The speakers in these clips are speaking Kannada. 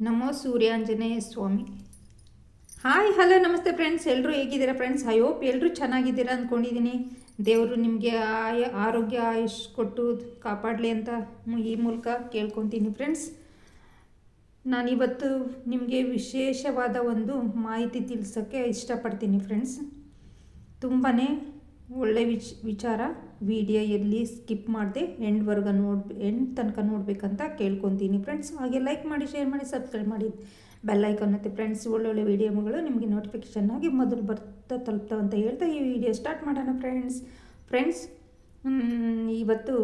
ನಮೋ ಸೂರ್ಯಾಂಜನೇಯ ಸ್ವಾಮಿ. ಹಾಯ್, ಹಲೋ, ನಮಸ್ತೆ ಫ್ರೆಂಡ್ಸ್ ಎಲ್ಲರೂ ಹೇಗಿದ್ದೀರಾ ಫ್ರೆಂಡ್ಸ್ ಐ ಹೋಪ್ ಎಲ್ಲರೂ ಚೆನ್ನಾಗಿದ್ದೀರಾ ಅಂದ್ಕೊಂಡಿದ್ದೀನಿ ದೇವರು ನಿಮಗೆ ಆಯ, ಆರೋಗ್ಯ, ಆಯುಷ್ ಕೊಟ್ಟು ಕಾಪಾಡಲಿ ಅಂತ ಈ ಮೂಲಕ ಕೇಳ್ಕೊತೀನಿ ಫ್ರೆಂಡ್ಸ್ ನಾನಿವತ್ತು ನಿಮಗೆ ವಿಶೇಷವಾದ ಒಂದು ಮಾಹಿತಿ ತಿಳಿಸೋಕ್ಕೆ ಇಷ್ಟಪಡ್ತೀನಿ ಫ್ರೆಂಡ್ಸ್ ತುಂಬಾ ಒಳ್ಳೆ ವಿಚ್, ವಿಚಾರ. ವಿಡಿಯೋ ಎಲ್ಲಿ ಸ್ಕಿಪ್ ಮಾಡದೆ ಎಂಡ್ವರೆಗೆ ನೋಡ್, ಎಂಡ್ ತನಕ ನೋಡಬೇಕಂತ ಕೇಳ್ಕೊತೀನಿ ಫ್ರೆಂಡ್ಸ್. ಹಾಗೆ ಲೈಕ್ ಮಾಡಿ ಶೇರ್ ಮಾಡಿ ಸಬ್ಸ್ಕ್ರೈಬ್ ಮಾಡಿ. ಬೆಲ್ ಐಕಾನ್ ಮತ್ತೆ ಫ್ರೆಂಡ್ಸ್ ಒಳ್ಳೊಳ್ಳೆ ವಿಡಿಯೋಗಳು ನಿಮಗೆ ನೋಟಿಫಿಕೇಷನ್ ಆಗಿ ಮೊದಲು ಬರ್ತಾ ತಲುಪ್ತಾವೆ ಅಂತ ಹೇಳ್ತಾ ಈ ವಿಡಿಯೋ ಸ್ಟಾರ್ಟ್ ಮಾಡೋಣ ಫ್ರೆಂಡ್ಸ್ ಫ್ರೆಂಡ್ಸ್ ಇವತ್ತು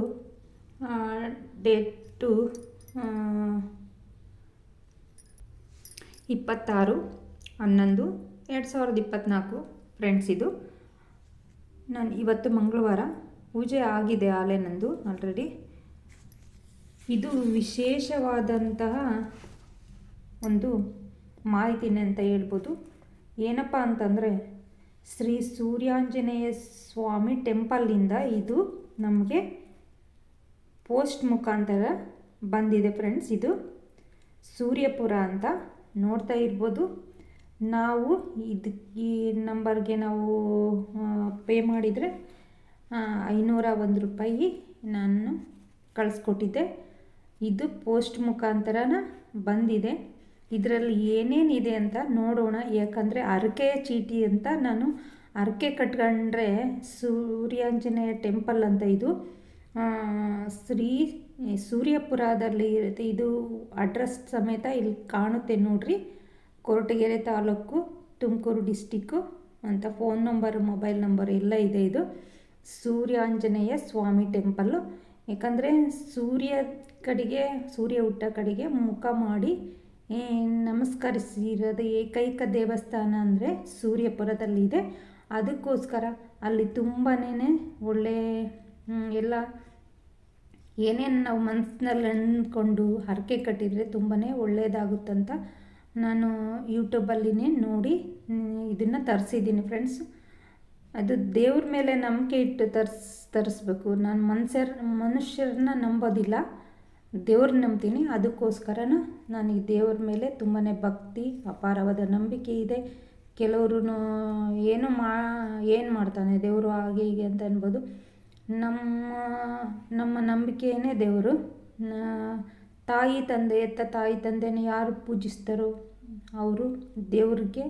ಡೇಟು ಇಪ್ಪತ್ತಾರು, ಹನ್ನೊಂದು, ಎರಡು ಸಾವಿರದ ಇಪ್ಪತ್ತ್ನಾಲ್ಕು ಫ್ರೆಂಡ್ಸ್ ಇದು. ನಾನು ಇವತ್ತು ಮಂಗಳವಾರ ಪೂಜೆ ಆಗಿದೆ ಆಲೆ ನಂದು ಆಲ್ರೆಡಿ ಇದು ವಿಶೇಷವಾದಂತಹ ಒಂದು ಮಾಹಿತಿನೇ ಅಂತ ಹೇಳ್ಬೋದು. ಏನಪ್ಪ ಅಂತಂದರೆ ಶ್ರೀ ಸೂರ್ಯಾಂಜನೇಯ ಸ್ವಾಮಿ ಟೆಂಪಲ್ನಿಂದ ಇದು ನಮಗೆ ಪೋಸ್ಟ್ ಮುಖಾಂತರ ಬಂದಿದೆ ಫ್ರೆಂಡ್ಸ್ ಇದು. ಸೂರ್ಯಪುರ ಅಂತ ನೋಡ್ತಾ ಇರ್ಬೋದು. ನಾವು ಇದು ಈ ನಂಬರ್ಗೆ ನಾವು ಪೇ ಮಾಡಿದರೆ ಐನೂರ ಒಂದು ರೂಪಾಯಿ ನಾನು ಕಳಿಸ್ಕೊಟ್ಟಿದ್ದೆ. ಇದು ಪೋಸ್ಟ್ ಮುಖಾಂತರನ ಬಂದಿದೆ. ಇದರಲ್ಲಿ ಏನೇನಿದೆ ಅಂತ ನೋಡೋಣ. ಯಾಕಂದರೆ ಅರಕೆ ಚೀಟಿ ಅಂತ ನಾನು ಅರಕೆ ಕಟ್ಕೊಂಡ್ರೆ ಸೂರ್ಯಾಂಜನೇಯ ಟೆಂಪಲ್ ಅಂತ ಇದು ಶ್ರೀ ಸೂರ್ಯಪುರದಲ್ಲಿ ಇರುತ್ತೆ. ಇದು ಅಡ್ರೆಸ್ ಸಮೇತ ಇಲ್ಲಿ ಕಾಣುತ್ತೆ ನೋಡ್ರಿ. ಕೊರಟಗೆರೆ ತಾಲೂಕು, ತುಮಕೂರು ಡಿಸ್ಟಿಕ್ಕು ಅಂತ ಫೋನ್ ನಂಬರ್, ಮೊಬೈಲ್ ನಂಬರ್ ಎಲ್ಲ ಇದೆ ಇದು. ಸೂರ್ಯಾಂಜನೇಯ ಸ್ವಾಮಿ ಟೆಂಪಲ್ಲು. ಯಾಕಂದರೆ ಸೂರ್ಯ ಕಡೆಗೆ, ಸೂರ್ಯ ಹುಟ್ಟ ಕಡೆಗೆ ಮುಖ ಮಾಡಿ ನಮಸ್ಕರಿಸಿರೋದು ಏಕೈಕ ದೇವಸ್ಥಾನ ಅಂದರೆ ಸೂರ್ಯಪುರದಲ್ಲಿದೆ. ಅದಕ್ಕೋಸ್ಕರ ಅಲ್ಲಿ ತುಂಬಾ ಒಳ್ಳೆ ಎಲ್ಲ ಏನೇನು ನಾವು ಮನಸ್ಸಿನಲ್ಲಿ ಅಂದ್ಕೊಂಡು ಹರಕೆ ಕಟ್ಟಿದರೆ ತುಂಬಾ ಒಳ್ಳೆಯದಾಗುತ್ತಂತ ನಾನು ಯೂಟ್ಯೂಬಲ್ಲಿನೇ ನೋಡಿ ಇದನ್ನು ತರಿಸಿದ್ದೀನಿ ಫ್ರೆಂಡ್ಸ್ ಅದು ದೇವ್ರ ಮೇಲೆ ನಂಬಿಕೆ ಇಟ್ಟು ತರ್ಸ್, ತರಿಸ್ಬೇಕು. ನಾನು ಮನುಷ್ಯರ ಮನುಷ್ಯರನ್ನ ನಂಬೋದಿಲ್ಲ. ದೇವ್ರನ್ನ ನಂಬ್ತೀನಿ. ಅದಕ್ಕೋಸ್ಕರನ ನನಗೆ ದೇವ್ರ ಮೇಲೆ ತುಂಬಾ ಭಕ್ತಿ, ಅಪಾರವಾದ ನಂಬಿಕೆ ಇದೆ. ಕೆಲವರು ಏನು ಮಾ, ಏನು ಮಾಡ್ತಾನೆ ದೇವರು ಹಾಗೆ ಹೀಗೆ ಅಂತ ಅನ್ಬೋದು. ನಮ್ಮ ನಮ್ಮ ನಂಬಿಕೆಯೇ ದೇವರು. ತಾಯಿ ತಂದೆ, ಎತ್ತ ತಾಯಿ ತಂದೆನ ಯಾರು ಪೂಜಿಸ್ತಾರೋ ಅವರು ದೇವರಿಗೆ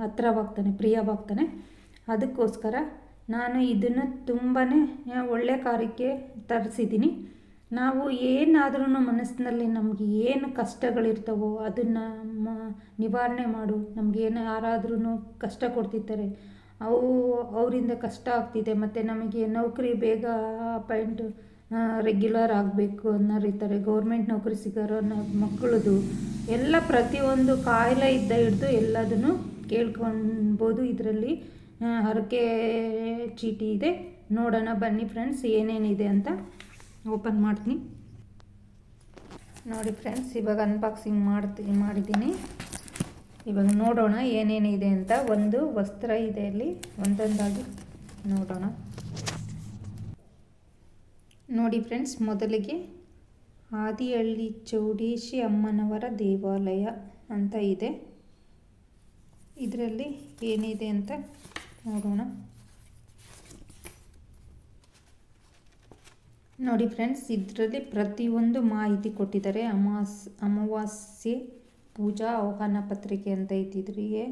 ಹತ್ತಿರವಾಗ್ತಾನೆ ಪ್ರಿಯವಾಗ್ತಾನೆ. ಅದಕ್ಕೋಸ್ಕರ ನಾನು ಇದನ್ನು ತುಂಬಾ ಒಳ್ಳೆ ಕಾರ್ಯಕ್ಕೆ ತರಿಸಿದ್ದೀನಿ. ನಾವು ಏನಾದ್ರೂ ಮನಸ್ಸಿನಲ್ಲಿ ನಮಗೆ ಏನು ಕಷ್ಟಗಳಿರ್ತವೋ ಅದನ್ನು ಮ, ನಿವಾರಣೆ ಮಾಡು. ನಮಗೇನು ಯಾರಾದ್ರೂ ಕಷ್ಟ ಕೊಡ್ತಿರ್ತಾರೆ, ಅವು ಅವರಿಂದ ಕಷ್ಟ ಆಗ್ತಿದೆ. ಮತ್ತು ನಮಗೆ ನೌಕರಿ ಬೇಗ ಅಪಾಯಿಂಟ್ ರೆಗ್ಯುಲರ್ ಆಗಬೇಕು ಅನ್ನೋರಿರ್ತಾರೆ. ಗೌರ್ಮೆಂಟ್ ನೌಕರಿ ಸಿಗೋರೋ ಅನ್ನೋ ಮಕ್ಕಳದು ಎಲ್ಲ ಪ್ರತಿಯೊಂದು ಕಾಯಿಲೆ ಇದ್ದ ಹಿಡಿದು ಎಲ್ಲದನ್ನು ಕೇಳ್ಕೊಬೋದು ಇದರಲ್ಲಿ ಹರಕೆ ಚೀಟಿ ಇದೆ. ನೋಡೋಣ, ಬನ್ನಿ ಫ್ರೆಂಡ್ಸ್ ಏನೇನಿದೆ ಅಂತ ಓಪನ್ ಮಾಡ್ತೀನಿ. ನೋಡಿ ಫ್ರೆಂಡ್ಸ್ ಇವಾಗ ಅನ್ಬಾಕ್ಸಿಂಗ್ ಮಾಡ್ತೀನಿ ಮಾಡಿದ್ದೀನಿ. ಇವಾಗ ನೋಡೋಣ ಏನೇನಿದೆ ಅಂತ. ಒಂದು ವಸ್ತ್ರ ಇದೆ ಅಲ್ಲಿ ಒಂದೊಂದಾಗಿ ನೋಡೋಣ. ನೋಡಿ ಫ್ರೆಂಡ್ಸ್ ಮೊದಲಿಗೆ ಆದಿಹಳ್ಳಿ ಚೌಡೇಶಿ ಅಮ್ಮನವರ ದೇವಾಲಯ ಅಂತ ಇದೆ. ಇದರಲ್ಲಿ ಏನಿದೆ ಅಂತ ನೋಡೋಣ. ನೋಡಿ ಫ್ರೆಂಡ್ಸ್ ಇದರಲ್ಲಿ ಪ್ರತಿಯೊಂದು ಮಾಹಿತಿ ಕೊಟ್ಟಿದ್ದಾರೆ. ಅಮಾಸ್, ಅಮಾವಾಸ್ಯೆ ಪೂಜಾ ಆಹ್ವಾನ ಪತ್ರಿಕೆ ಅಂತ ಇದ್ದಿದ್ರಿಗೆ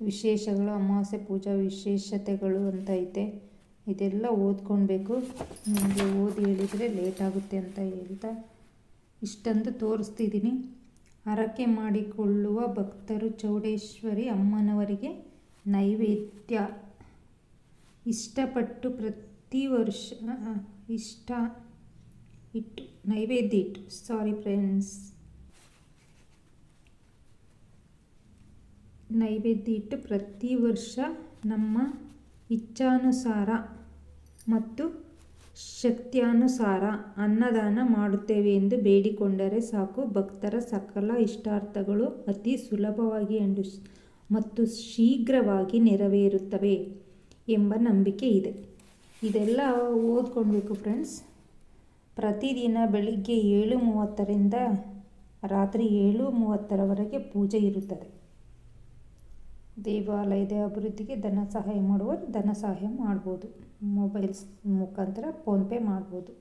ವಿಶೇಷಗಳು, ಅಮಾವಾಸ್ಯೆ ಪೂಜಾ ವಿಶೇಷತೆಗಳು ಅಂತ ಐತೆ. ಇದೆಲ್ಲ ಓದ್ಕೊಳ್ಬೇಕು. ನಿಮಗೆ ಹೇಳಿದರೆ ಲೇಟ್ ಆಗುತ್ತೆ ಅಂತ ಹೇಳ್ತಾ ಇಷ್ಟೊಂದು ತೋರಿಸ್ತಿದ್ದೀನಿ. ಹರಕೆ ಮಾಡಿಕೊಳ್ಳುವ ಭಕ್ತರು ಚೌಡೇಶ್ವರಿ ಅಮ್ಮನವರಿಗೆ ನೈವೇದ್ಯ. ಇಷ್ಟಪಟ್ಟು ಪ್ರತಿ ವರ್ಷ ಇಷ್ಟ ಇಟ್ಟು, ನೈವೇದ್ಯ ಇಟ್ಟು ಸಾರಿ ಫ್ರೆಂಡ್ಸ್ ನೈವೇದ್ಯ ಇಟ್ಟು ಪ್ರತಿ ವರ್ಷ ನಮ್ಮ ಇಚ್ಛಾನುಸಾರ ಮತ್ತು ಶಕ್ತಿಯಾನುಸಾರ ಅನ್ನದಾನ ಮಾಡುತ್ತೇವೆ ಎಂದು ಬೇಡಿಕೊಂಡರೆ ಸಾಕು. ಭಕ್ತರ ಸಕಲ ಇಷ್ಟಾರ್ಥಗಳು ಅತಿ ಸುಲಭವಾಗಿ ಅಂಡು ಮತ್ತು ಶೀಘ್ರವಾಗಿ ನೆರವೇರುತ್ತವೆ ಎಂಬ ನಂಬಿಕೆ ಇದೆ. ಇದೆಲ್ಲ ಓದ್ಕೊಳ್ಬೇಕು ಫ್ರೆಂಡ್ಸ್ ಪ್ರತಿದಿನ ಬೆಳಿಗ್ಗೆ ಏಳು ಮೂವತ್ತರಿಂದ ರಾತ್ರಿ ಏಳು ಮೂವತ್ತರವರೆಗೆ ಪೂಜೆ ಇರುತ್ತದೆ. ದೇವಾಲಯದ ಅಭಿವೃದ್ಧಿಗೆ ಧನ ಸಹಾಯ ಮಾಡುವರು ಧನ ಸಹಾಯ ಮಾಡ್ಬೋದು. ಮೊಬೈಲ್ಸ್ ಮುಖಾಂತರ ಫೋನ್ಪೇ ಮಾಡ್ಬೋದು.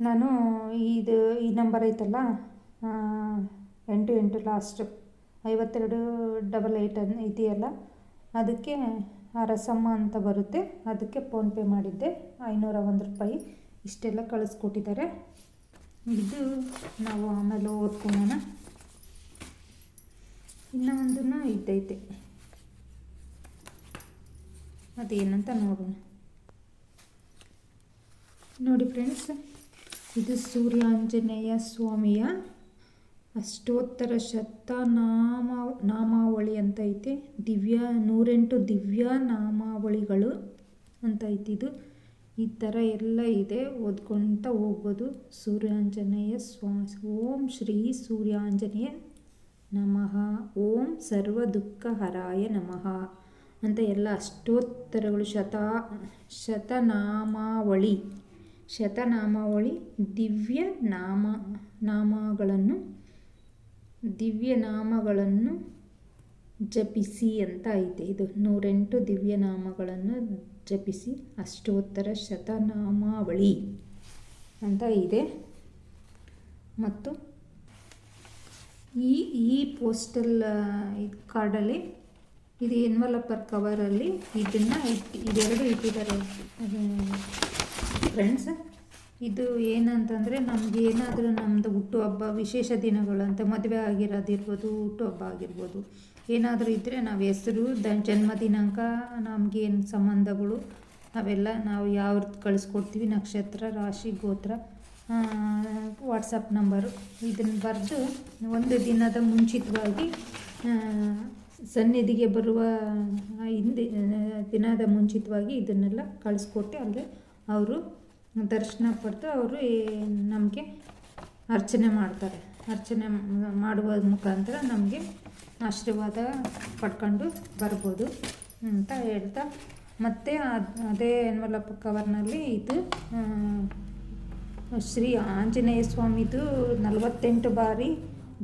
ನಾನು ಇದು, ಈ ನಂಬರ್ ಐತಲ್ಲ? ಎಂಟು ಎಂಟು ಲಾಸ್ಟು ಐವತ್ತೆರಡು ಡಬಲ್ ಏಯ್ಟ್ ಅನ್ ಇದೆಯಲ್ಲ? ಅದಕ್ಕೆ ರಸಮ್ಮ ಅಂತ ಬರುತ್ತೆ. ಅದಕ್ಕೆ ಫೋನ್ಪೇ ಮಾಡಿದ್ದೆ. ಐನೂರ ಒಂದು ರೂಪಾಯಿ ಇಷ್ಟೆಲ್ಲ ಕಳಿಸ್ಕೊಟ್ಟಿದ್ದಾರೆ. ಇದು ನಾವು ಆಮೇಲೆ ಓದ್ಕೊಳ್ಳೋಣ ಇನ್ನೂ ಒಂದು ಇದ್ದೈತೆ. ಅದೇನಂತ ನೋಡೋಣ. ನೋಡಿ ಫ್ರೆಂಡ್ಸ್ ಇದು ಸೂರ್ಯಾಂಜನೇಯ ಸ್ವಾಮಿಯ ಅಷ್ಟೋತ್ತರ ಶತನಾಮ, ನಾಮಾವಳಿ ಅಂತ ಐತೆ. ದಿವ್ಯ, ನೂರೆಂಟು ದಿವ್ಯ ನಾಮಾವಳಿಗಳು ಅಂತ ಐತಿ ಇದು. ಈ ಥರ ಎಲ್ಲ ಇದೆ ಓದ್ಕೊಳ್ತಾ ಹೋಗ್ಬೋದು. ಸೂರ್ಯಾಂಜನೇಯ ಸ್ವಾಮಿ ಓಂ ಶ್ರೀ ಸೂರ್ಯಾಂಜನೇಯ ನಮಃ. ಓಂ ಸರ್ವ ದುಃಖ ಹರಾಯ ನಮಃ. ಅಂತ ಎಲ್ಲ ಅಷ್ಟೋತ್ತರಗಳು ಶತ, ಶತನಾಮಾವಳಿ ಶತನಾಮಾವಳಿ, ದಿವ್ಯ ನಾಮ, ನಾಮಗಳನ್ನು, ದಿವ್ಯ ನಾಮಗಳನ್ನು ಜಪಿಸಿ ಅಂತ ಐತೆ. ಇದು ನೂರೆಂಟು ದಿವ್ಯ ನಾಮಗಳನ್ನು ಜಪಿಸಿ ಅಷ್ಟೋತ್ತರ ಶತನಾಮಾವಳಿ ಅಂತ ಇದೆ. ಮತ್ತು ಈ ಈ ಪೋಸ್ಟಲ್ ಇದು ಕಾರ್ಡಲ್ಲಿ ಇದು ಎನ್ವಲಪರ್ ಕವರಲ್ಲಿ ಇದನ್ನು ಇಟ್ಟು, ಇದೆರಡು ಇಟ್ಟಿದ್ದಾರೆ. ಫ್ರೆಂಡ್ಸ್ ಇದು ಏನಂತಂದರೆ ನಮ್ಗೆ ಏನಾದರೂ ನಮ್ಮದು ಹುಟ್ಟುಹಬ್ಬ ವಿಶೇಷ ದಿನಗಳಂತ ಮದುವೆ ಆಗಿರೋದಿರ್ಬೋದು ಹುಟ್ಟುಹಬ್ಬ ಆಗಿರ್ಬೋದು, ಏನಾದರೂ ಇದ್ದರೆ ನಾವು ಹೆಸರು ದ ಜನ್ಮ ದಿನಾಂಕ ನಮಗೇನು ಸಂಬಂಧಗಳು, ಅವೆಲ್ಲ ನಾವು ಯಾವ್ದು ಕಳಿಸ್ಕೊಡ್ತೀವಿ, ನಕ್ಷತ್ರ, ರಾಶಿ, ಗೋತ್ರ. ವಾಟ್ಸಪ್ ನಂಬರು ಇದನ್ನು ಬರೆದು ಒಂದು ದಿನದ ಮುಂಚಿತವಾಗಿ ಸನ್ನಿಧಿಗೆ ಬರುವ ಹಿಂದೆ ದಿನದ ಮುಂಚಿತವಾಗಿ ಇದನ್ನೆಲ್ಲ ಕಳಿಸ್ಕೊಟ್ಟು. ಅಲ್ಲಿ ಅವರು ದರ್ಶನ ಪಡೆದು ಅವರು ನಮಗೆ ಅರ್ಚನೆ ಮಾಡ್ತಾರೆ. ಅರ್ಚನೆ ಮಾಡುವ ಮುಖಾಂತರ ನಮಗೆ ಆಶೀರ್ವಾದ ಪಡ್ಕೊಂಡು ಬರ್ಬೋದು ಅಂತ ಹೇಳ್ತಾ. ಮತ್ತು ಅದೇ ಎನ್ವಲಪ್ ಕವರ್ನಲ್ಲಿ ಇದು ಶ್ರೀ ಆಂಜನೇಯ ಸ್ವಾಮಿದು ನಲವತ್ತೆಂಟು ಬಾರಿ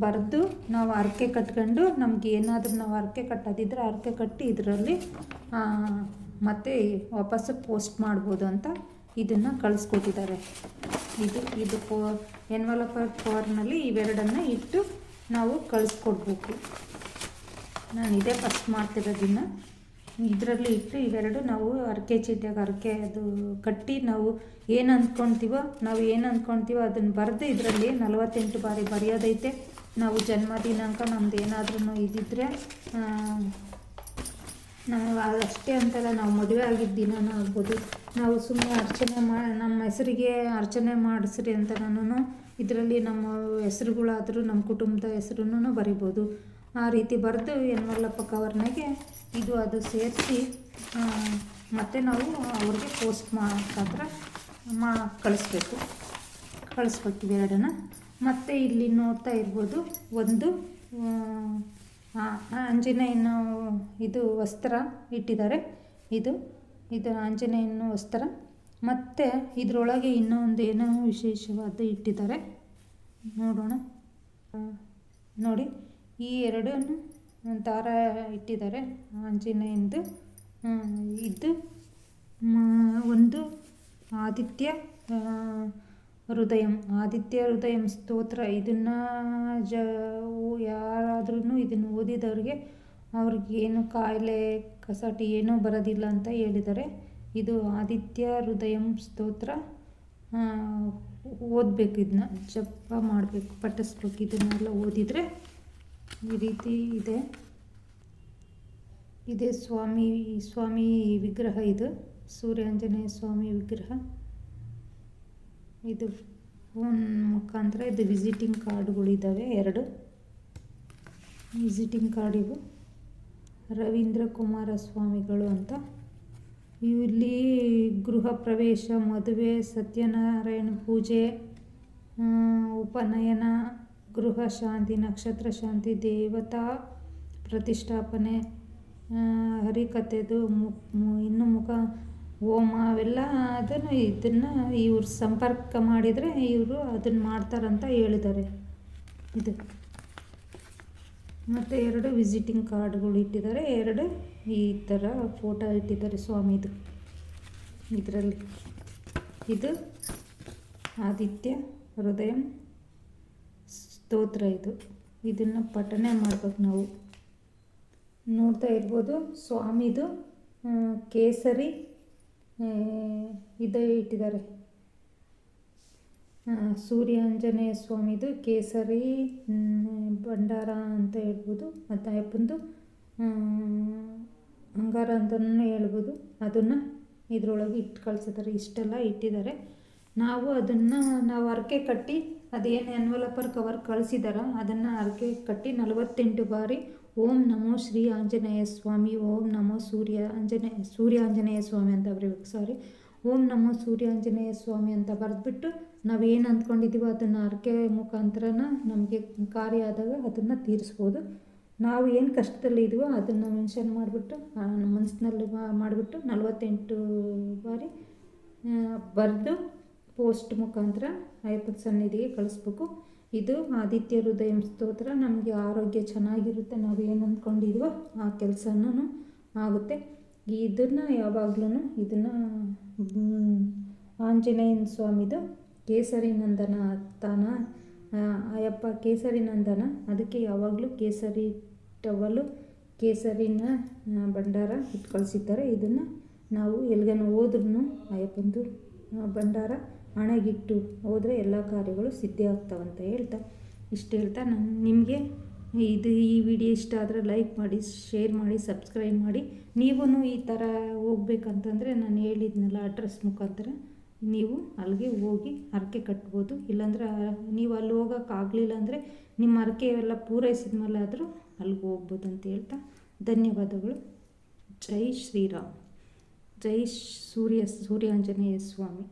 ಬರೆದು ನಾವು ಹರಕೆ ಕಟ್ಕೊಂಡು ನಮ್ಗೆ ಏನಾದರೂ ನಾವು ಹರಕೆ ಕಟ್ಟೋದಿದ್ರೆ ಹರಕೆ ಕಟ್ಟಿ ಇದರಲ್ಲಿ ಮತ್ತೆ ವಾಪಸ್ಸು ಪೋಸ್ಟ್ ಮಾಡ್ಬೋದು ಅಂತ ಇದನ್ನು ಕಳಿಸ್ಕೊಟ್ಟಿದ್ದಾರೆ. ಇದು ಇದು ಫೋ ಎನ್ವಲಪರ್ ಫೋರ್ನಲ್ಲಿ ಇವೆರಡನ್ನು ಇಟ್ಟು ನಾವು ಕಳಿಸ್ಕೊಡ್ಬೇಕು. ನಾನು ಇದೇ ಫಸ್ಟ್ ಮಾಡ್ತಿರೋದನ್ನು. ಇದರಲ್ಲಿ ಇಟ್ಟು ಇವೆರಡು ನಾವು ಅರಕೆ ಚೀಟಿಯಾಗ ಅರಕೆ ಅದು ಕಟ್ಟಿ ನಾವು ಏನು ಅಂದ್ಕೊಳ್ತೀವೋ ನಾವು ಏನು ಅಂದ್ಕೊಳ್ತೀವೋ ಅದನ್ನು ಬರೆದು ಇದರಲ್ಲಿ ನಲವತ್ತೆಂಟು ಬಾರಿ ಬರೆಯೋದೈತೆ. ನಾವು ಜನ್ಮ ದಿನಾಂಕ ನಮ್ದು ಏನಾದ್ರೂ ಇದ್ದಿದ್ರೆ ನಾವು ಅಷ್ಟೇ ಅಂತಲ್ಲ, ನಾವು ಮದುವೆ ಆಗಿದ್ದ ದಿನನೂ ಆಗ್ಬೋದು. ನಾವು ಸುಮ್ಮನೆ ಅರ್ಚನೆ ಮಾ, ನಮ್ಮ ಹೆಸರಿಗೆ ಅರ್ಚನೆ ಮಾಡಿಸ್ರಿ ಅಂತ ನಾನು ಇದರಲ್ಲಿ ನಮ್ಮ ಹೆಸರುಗಳಾದರೂ ನಮ್ಮ ಕುಟುಂಬದ ಹೆಸರನ್ನು ಬರಿಬೋದು. ಆ ರೀತಿ ಬರೆದು ಎನ್ವಲಪ್ಪ ಕವರ್ನಾಗೆ ಇದು ಅದು ಸೇರಿಸಿ ಮತ್ತು ನಾವು ಅವ್ರಿಗೆ ಪೋಸ್ಟ್ ಮುಖಾಂತರ ಮಾ, ಕಳಿಸ್ಬೇಕು. ಕಳಿಸ್ಬೇಕು ಎರಡನ್ನ. ಮತ್ತು ಇಲ್ಲಿ ನೋಡ್ತಾ ಇರ್ಬೋದು ಒಂದು ಆಂಜನೇಯನ ಇದು ವಸ್ತ್ರ ಇಟ್ಟಿದ್ದಾರೆ. ಇದು ಇದು ಆಂಜನೇಯನ ವಸ್ತ್ರ. ಮತ್ತು ಇದರೊಳಗೆ ಇನ್ನೊಂದು ಏನೋ ವಿಶೇಷವಾದ ಇಟ್ಟಿದ್ದಾರೆ. ನೋಡೋಣ. ನೋಡಿ. ಈ ಎರಡನ್ನು ದಾರ ಇಟ್ಟಿದ್ದಾರೆ. ಆಂಜನೇಯಂದು ಇದು ಒಂದು ಆದಿತ್ಯ ಹೃದಯಂ. ಆದಿತ್ಯ ಹೃದಯಂ ಸ್ತೋತ್ರ. ಇದನ್ನು ಜ ಯಾರಾದ್ರೂ ಇದನ್ನು ಓದಿದವ್ರಿಗೆ ಅವ್ರಿಗೇನು ಕಾಯಿಲೆ, ಕಸಾಟಿ ಏನೂ ಬರೋದಿಲ್ಲ ಅಂತ ಹೇಳಿದ್ದಾರೆ. ಇದು ಆದಿತ್ಯ ಹೃದಯಂ ಸ್ತೋತ್ರ. ಓದಬೇಕು ಇದನ್ನ. ಜಪ ಮಾಡಬೇಕು. ಪಠಿಸ್ಬೇಕು. ಇದನ್ನೆಲ್ಲ ಓದಿದರೆ ಈ ರೀತಿ ಇದೆ. ಇದೆ ಸ್ವಾಮಿ ಸ್ವಾಮಿ ವಿಗ್ರಹ ಇದು. ಸೂರ್ಯಾಂಜನೇಯ ಸ್ವಾಮಿ ವಿಗ್ರಹ. ಇದು ಫೋನ್ ಮುಖಾಂತರ ಇದು ವಿಸಿಟಿಂಗ್ ಕಾರ್ಡ್ಗಳಿದ್ದಾವೆ ಎರಡು. ವಿಸಿಟಿಂಗ್ ಕಾರ್ಡ್ ಇವು. ರವೀಂದ್ರ ಕುಮಾರ ಸ್ವಾಮಿಗಳು ಅಂತ. ಇಲ್ಲಿ ಗೃಹ ಪ್ರವೇಶ, ಮದುವೆ, ಸತ್ಯನಾರಾಯಣ ಪೂಜೆ ಉಪನಯನ ಗೃಹ ಶಾಂತಿ ನಕ್ಷತ್ರ ಶಾಂತಿ ದೇವತಾ ಪ್ರತಿಷ್ಠಾಪನೆ ಹರಿಕಥೆದು ಇನ್ನು ಮುಖ ಹೋಮ ಅವೆಲ್ಲ ಅದನ್ನು ಇದನ್ನು ಇವ್ರು ಸಂಪರ್ಕ ಮಾಡಿದರೆ ಇವರು ಅದನ್ನು ಮಾಡ್ತಾರಂತ ಹೇಳಿದ್ದಾರೆ. ಇದು. ಮತ್ತು ಎರಡು ವಿಸಿಟಿಂಗ್ ಕಾರ್ಡ್ಗಳು ಇಟ್ಟಿದ್ದಾರೆ. ಎರಡು ಈ ಥರ ಫೋಟೋ ಇಟ್ಟಿದ್ದಾರೆ ಸ್ವಾಮಿದು ಇದರಲ್ಲಿ. ಇದು ಆದಿತ್ಯ ಹೃದಯ ಸ್ತೋತ್ರ ಇದು. ಇದನ್ನು ಪಠನೆ ಮಾಡ್ಬೇಕು ನಾವು. ನೋಡ್ತಾ ಇರ್ಬೋದು, ಸ್ವಾಮಿದು ಕೇಸರಿ ಇದೇ ಇಟ್ಟಿದ್ದಾರೆ. ಸೂರ್ಯ ಸೂರ್ಯಾಂಜನೇಯ ಸ್ವಾಮಿದು ಕೇಸರಿ ಭಂಡಾರ ಅಂತ ಹೇಳ್ಬೋದು, ಮತ್ತು ಅಯ್ಯಪ್ಪಂದು ಅಂಗಾರ ಅಂತಲೂ ಹೇಳ್ಬೋದು. ಅದನ್ನು ಇದರೊಳಗೆ ಇಟ್ಟು ಕಳ್ಸಿದ್ದಾರೆ, ಇಷ್ಟೆಲ್ಲ ಇಟ್ಟಿದ್ದಾರೆ. ನಾವು ಅದನ್ನು, ನಾವು ಹರಕೆ ಕಟ್ಟಿ ಅದೇನು ಎನ್ವಲಪರ್ ಕವರ್ ಕಳಿಸಿದಾರ, ಅದನ್ನು ಹರಕೆ ಕಟ್ಟಿ ನಲವತ್ತೆಂಟು ಬಾರಿ ಓಂ ನಮೋ ಶ್ರೀ ಆಂಜನೇಯ ಸ್ವಾಮಿ, ಓಂ ನಮೋ ಸೂರ್ಯ ಆಂಜನೇಯ ಸೂರ್ಯ ಆಂಜನೇಯ ಸ್ವಾಮಿ ಅಂತ ಬರೀಬೇಕು ಸಾರಿ ಓಂ ನಮೋ ಸೂರ್ಯ ಆಂಜನೇಯ ಸ್ವಾಮಿ ಅಂತ ಬರೆದ್ಬಿಟ್ಟು ನಾವೇನು ಅಂದ್ಕೊಂಡಿದ್ದೀವೋ ಅದನ್ನು ಹರಕೆ ಮುಖಾಂತರನ ನಮಗೆ ಕಾರ್ಯ ಆದಾಗ ಅದನ್ನು ತೀರಿಸ್ಬೋದು. ನಾವು ಏನು ಕಷ್ಟದಲ್ಲಿ ಇದೀವೋ ಅದನ್ನು ಮೆನ್ಷನ್ ಮಾಡಿಬಿಟ್ಟು ಮನಸ್ಸಿನಲ್ಲಿ ಮಾಡಿಬಿಟ್ಟು ನಲವತ್ತೆಂಟು ಬಾರಿ ಬರೆದು ಪೋಸ್ಟ್ ಮುಖಾಂತರ ಅಯ್ಯಪ್ಪನ ಸನ್ನಿಧಿಗೆ ಕಳಿಸ್ಬೇಕು. ಇದು ಆದಿತ್ಯ ಹೃದಯ ಸ್ತೋತ್ರ. ನಮಗೆ ಆರೋಗ್ಯ ಚೆನ್ನಾಗಿರುತ್ತೆ. ನಾವು ಏನು ಅಂದ್ಕೊಂಡಿದ್ವೋ ಆ ಕೆಲಸನೂ ಆಗುತ್ತೆ. ಇದನ್ನು ಯಾವಾಗ್ಲೂ ಇದನ್ನು ಆಂಜನೇಯನ ಸ್ವಾಮಿದು ಕೇಸರಿ ನಂದನ ತಾನ ಅಯ್ಯಪ್ಪ ಕೇಸರಿ ನಂದನ ಅದಕ್ಕೆ ಯಾವಾಗಲೂ ಕೇಸರಿ ಟವಲು, ಕೇಸರಿನ ಭಂಡಾರ ಇಟ್ಕೊಳ್ಸಿದ್ದಾರೆ ಕಳಿಸಿದ್ದಾರೆ ಇದನ್ನು ನಾವು ಎಲ್ಲಿಗನ ಹೋದ್ರೂ ಅಯ್ಯಪ್ಪಂದು ಭಂಡಾರ ಹಣೆಗಿಟ್ಟು ಹೋದರೆ ಎಲ್ಲ ಕಾರ್ಯಗಳು ಸಿದ್ಧಿ ಆಗ್ತಾವಂತ ಹೇಳ್ತಾ, ಇಷ್ಟು ಹೇಳ್ತಾ ನಾನು, ನಿಮಗೆ ಇದು ಈ ವಿಡಿಯೋ ಇಷ್ಟ ಆದರೆ ಲೈಕ್ ಮಾಡಿ ಶೇರ್ ಮಾಡಿ ಸಬ್ಸ್ಕ್ರೈಬ್ ಮಾಡಿ. ನೀವೂ ಈ ಥರ ಹೋಗ್ಬೇಕಂತಂದರೆ ನಾನು ಹೇಳಿದ್ನಲ್ಲ ಅಡ್ರೆಸ್ ಮುಖಾಂತರ, ನೀವು ಅಲ್ಲಿಗೆ ಹೋಗಿ ಹರಕೆ ಕಟ್ಬೋದು. ಇಲ್ಲಾಂದರೆ ನೀವು ಅಲ್ಲಿ ಹೋಗೋಕ್ಕಾಗಲಿಲ್ಲ ಅಂದರೆ ನಿಮ್ಮ ಹರಕೆ ಎಲ್ಲ ಪೂರೈಸಿದ ಮೇಲೆ ಆದರೂ ಅಲ್ಲಿಗೆ ಹೋಗ್ಬೋದು ಅಂತ ಹೇಳ್ತಾ. ಧನ್ಯವಾದಗಳು. ಜೈ ಶ್ರೀರಾಮ್. ಜೈ ಸೂರ್ಯ, ಸೂರ್ಯಾಂಜನೇಯ ಸ್ವಾಮಿ.